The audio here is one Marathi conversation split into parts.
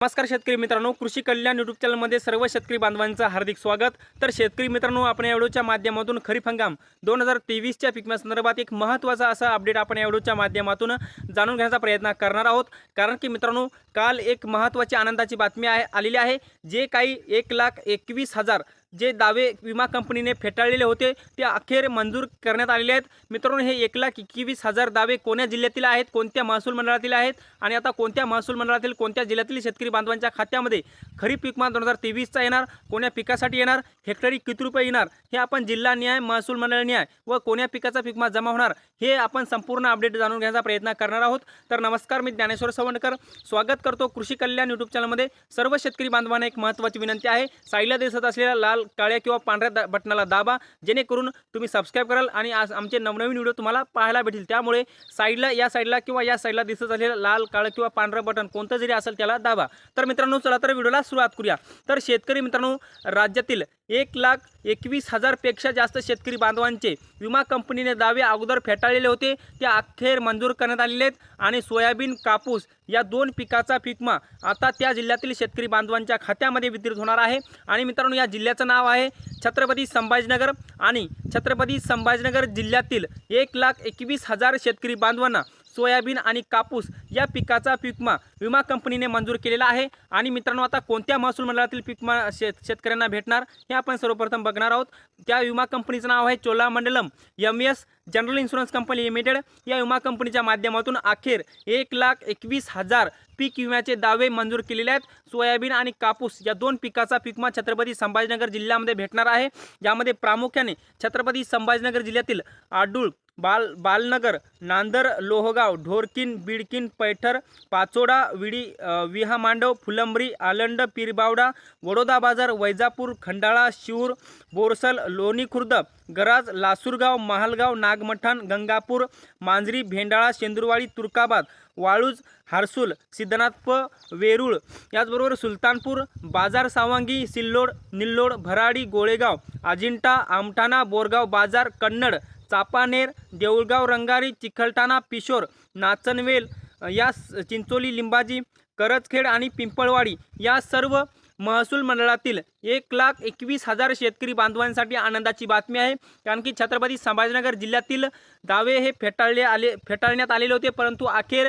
नमस्कार शेतकरी मित्रांनो कृषी कल्याण युट्यूब चॅनलमध्ये सर्व शेतकरी बांधवांचं हार्दिक स्वागत. तर शेतकरी मित्रांनो आपण या व्हिडिओच्या माध्यमातून खरीप हंगाम दोन हजार तेवीसच्या पिकम्यासंदर्भात एक महत्त्वाचा असा अपडेट आपण या व्हिडिओच्या माध्यमातून जाणून घेण्याचा प्रयत्न करणार आहोत. कारण की मित्रांनो काल एक महत्त्वाची आनंदाची बातमी आहे आलेली आहे जे काही एक लाख एकवीस हजार जे दावे विमा कंपनीने फेटाळलेले होते ते अखेर मंजूर करण्यात आलेले आहेत. मित्रांनो हे एक लाख एकवीस हजार दावे कोण्या जिल्ह्यातील आहेत कोणत्या महसूल मंडळातील आहेत आणि आता कोणत्या महसूल मंडळातील कोणत्या जिल्ह्यातील शेतकरी बांधवांच्या खात्यामध्ये खरीप पीकमा दोन हजार तेवीसचा येणार कोण्या पिकासाठी येणार हेक्टरी किती रुपये येणार हे आपण जिल्हा न्याय महसूल मंडळ न्याय व कोण्या पिकाचा पीकमा जमा होणार हे आपण संपूर्ण अपडेट जाणून घेण्याचा प्रयत्न करणार आहोत. तर नमस्कार मी ज्ञानेश्वर सवंडकर. स्वागत करतो कृषी कल्याण यूट्यूब चॅनलमध्ये. सर्व शेतकरी बांधवांना एक महत्त्वाची विनंती आहे. साईला दिसत असलेला लाल काळ्या किंवा पांढऱ्या दा- बटनाला दाबा जेणेकरून तुम्ही सबस्क्राईब कराल आणि आज आमचे नवनवीन व्हिडिओ तुम्हाला पाहायला भेटतील त्यामुळे साईडला या साईडला किंवा या साईडला दिसत असलेलं लाल काळं किंवा पांढरं बटन कोणतं जरी असेल त्याला दाबा. तर मित्रांनो चला तर व्हिडिओला सुरुवात करूया. तर शेतकरी मित्रांनो राज्यातील एक लाख एकवीस हजारपेक्षा जास्त शेतकरी बांधवांचे विमा कंपनीने दावे अगोदर फेटाळलेले होते. ते अखेर मंजूर करण्यात आलेले आहेत. आणि सोयाबीन कापूस या दोन पिकाचा पिकमा आता त्या जिल्ह्यातील शेतकरी बांधवांच्या खात्यामध्ये वितरित होणार आहे. आणि मित्रांनो या जिल्ह्याचं नाव आहे छत्रपती संभाजीनगर आणि छत्रपती संभाजीनगर जिल्ह्यातील एक लाख एकवीस हजार शेतकरी बांधवांना सोयाबीन आणि कापूस या पिकाचा पिकमा विमा कंपनीने मंजूर केलेला आहे. आणि मित्रांनो आता कोणत्या महसूल मंडळातील पिकमा शेत शेतकऱ्यांना भेटणार हे आपण सर्वप्रथम बघणार आहोत. त्या विमा कंपनीचं नाव आहे Cholamandalam M S general insurance company limited. या विमा कंपनीच्या माध्यमातून अखेर एक लाख एकवीस हजार पीक विम्याचे दावे मंजूर केलेले आहेत. सोयाबीन आणि कापूस या दोन पिकाचा पिकमा छत्रपती संभाजीनगर जिल्ह्यामध्ये भेटणार आहे. यामध्ये प्रामुख्याने छत्रपती संभाजीनगर जिल्ह्यातील आडूळ बाल बालनगर नांदर लोहगाव ढोरकीन बिडकीन पैठर पाचोडा विडी विहामांडव विहा मांडव आलंड पिरबावडा वडोदा बाजार वैजापूर खंडाळा शिऊर बोरसल लोणी खुर्द गराज लासूरगाव महालगाव नागमठाण गंगापूर मांजरी भेंडाळा शेंदुरवाडी तुर्काबाद वाळूज हारसूल सिद्धनाथ वेरूळ याचबरोबर सुलतानपूर बाजार सावंगी सिल्लोड निल्लोड भराडी गोळेगाव अजिंठा आमठाणा बोरगाव बाजार कन्नड चापानेर देऊळगाव रंगारी चिखलठाणा पिशोर नाचनवेल या चिंचोली लिंबाजी करजखेड आणि पिंपळवाडी या सर्व महसूल मंडळातील एक लाख एकवीस हजार शेतकरी बांधवांसाठी आनंदाची बातमी आहे. कारण की छत्रपती संभाजीनगर जिल्ह्यातील दावे हे फेटाळले आले फेटाळण्यात आलेले होते. परंतु अखेर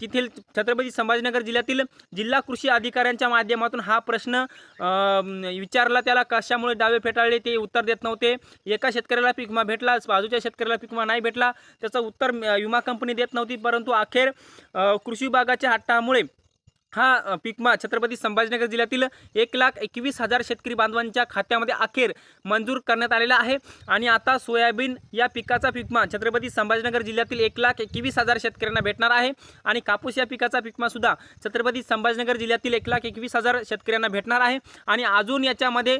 तेथील छत्रपती संभाजीनगर जिल्ह्यातील जिल्हा कृषी अधिकाऱ्यांच्या माध्यमातून हा प्रश्न विचारला. त्याला कशामुळे दावे फेटाळले ते उत्तर देत नव्हते. एका शेतकऱ्याला पिकमा भेटला बाजूच्या शेतकऱ्याला पिकमा नाही भेटला. त्याचं उत्तर विमा कंपनी देत नव्हती. परंतु अखेर कृषी विभागाच्या हट्टामुळे हा पिकमा छत्रपती संभाजीनगर जिल्ह्यातील एक लाख एकवीस हजार शेतकरी बांधवांच्या खात्यामध्ये अखेर मंजूर करण्यात आलेला आहे. आणि आता सोयाबीन या पिकाचा पिकमा छत्रपती संभाजीनगर जिल्ह्यातील एक लाख एकवीस हजार शेतकऱ्यांना भेटणार आहे. आणि कापूस या पिकाचा पिकमा सुद्धा छत्रपती संभाजीनगर जिल्ह्यातील एक लाख एकवीस हजार शेतकऱ्यांना भेटणार आहे. आणि अजून याच्यामध्ये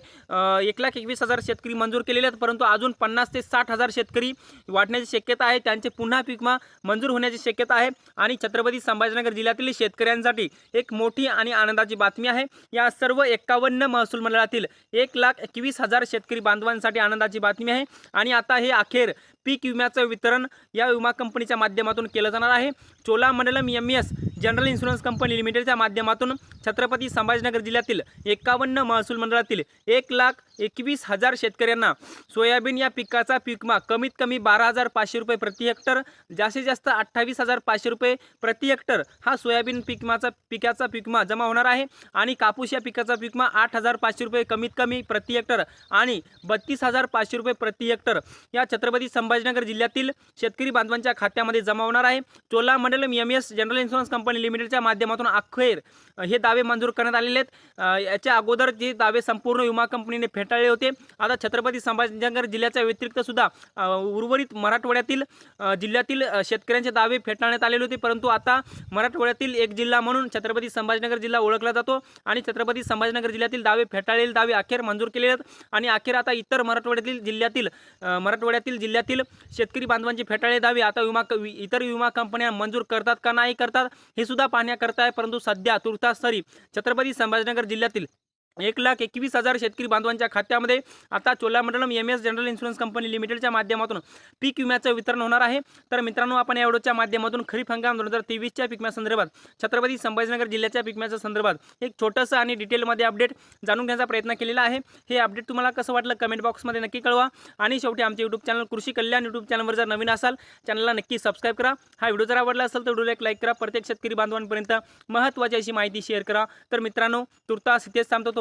एक लाख एकवीस हजार शेतकरी मंजूर केलेले आहेत परंतु अजून पन्नास ते साठ हजार शेतकरी वाटण्याची शक्यता आहे. त्यांचे पुन्हा पिकमा मंजूर होण्याची शक्यता आहे. आणि छत्रपती संभाजीनगर जिल्ह्यातील शेतकऱ्यांसाठी एक मोठी आणि आनंदाची बातमी आहे. या सर्व एक्कावन्न महसूल मंडळातील एक लाख एकवीस हजार शेतकरी बांधवांसाठी आनंदाची बातमी आहे. आणि आता हे अखेर पीक विम्याचं वितरण या विमा कंपनीच्या माध्यमातून केलं जाणार आहे. Cholamandalam M S general insurance company लिमिटेडच्या माध्यमातून छत्रपती संभाजीनगर जिल्ह्यातील एकावन्न महसूल मंडळातील एक लाख एकवीस हजार शेतकऱ्यांना सोयाबीन या पिकाचा पिकमा कमीत कमी बारा हजार पाचशे रुपये प्रति हेक्टर जास्तीत जास्त अठ्ठावीस हजार पाचशे रुपये प्रति हेक्टर हा सोयाबीन पिकमाचा पिकाचा पिकमा जमा होणार आहे. आणि कापूस या पिकाचा पिकमा आठ हजार पाचशे रुपये कमीत कमी प्रति हेक्टर आणि बत्तीस हजार पाचशे रुपये प्रति हेक्टर या छत्रपती संभाजीनगर जिल्ह्यातील शेतकरी बांधवांच्या खात्यामध्ये जमा होणार आहे. Cholamandalam M S general insurance company लिमिटेडच्या माध्यमातून अखेर हे दावे मंजूर करण्यात आलेले आहेत. याच्या अगोदर जे दावे संपूर्ण विमा कंपनीने फेटाळले होते. आता छत्रपती संभाजीनगर जिल्ह्याच्या व्यतिरिक्त सुद्धा उर्वरित मराठवाड्यातील जिल्ह्यातील शेतकऱ्यांचे दावे फेटाळण्यात आलेले होते. परंतु आता मराठवाड्यातील एक जिल्हा म्हणून छत्रपती संभाजीनगर जिल्हा ओळखला जातो आणि छत्रपती संभाजीनगर जिल्ह्यातील दावे फेटाळलेले दावे अखेर मंजूर केले आहेत. आणि अखेर आता इतर मराठवाड्यातील जिल्ह्यातील मराठवाड्यातील जिल्ह्यातील शेतकरी बांधवांचे फेटाळे दावे आता विमा इतर विमा कंपन्या मंजूर करतात का नाही करतात हे सुद्धा पाहण्याकरता आहे परंतु सध्या तुर्तास तरी छत्रपती संभाजीनगर जिल्ह्यातील एक लाख एकवीस हजार शेतकरी बांधवांच्या खात्यामध्ये आता Cholamandalam M S general insurance company लिमिटेडच्या माध्यमातून पीक विम्याचं वितरण होणार आहे. तर मित्रांनो आपण या व्हिडिओच्या माध्यमातून खरीप हंगाम दोन हजार तेवीसच्या पिकम्यासंदर्भात छत्रपती संभाजीनगर जिल्ह्याच्या पिकम्याच्या संदर्भात एक छोटंसं आणि डिटेलमध्ये अपडेट जाणून घेण्याचा प्रयत्न केलेला आहे. हे अपडेट तुम्हाला कसं वाटलं कमेंट बॉक्समध्ये नक्की कळवा. आणि शेवटी आमचे यूट्यूब चॅनल कृषी कल्याण यूट्यूब चॅनलवर जर नवीन असाल चॅनलला नक्की सबस्क्राईब करा. हा व्हिडिओ जर आवडला असेल तर व्हिडिओला एक लाईक करा. प्रत्येक शेतकरी बांधवांपर्यंत महत्त्वाची अशी माहिती शेअर करा. तर मित्रांनो तुर्तास इथेच थांबतो.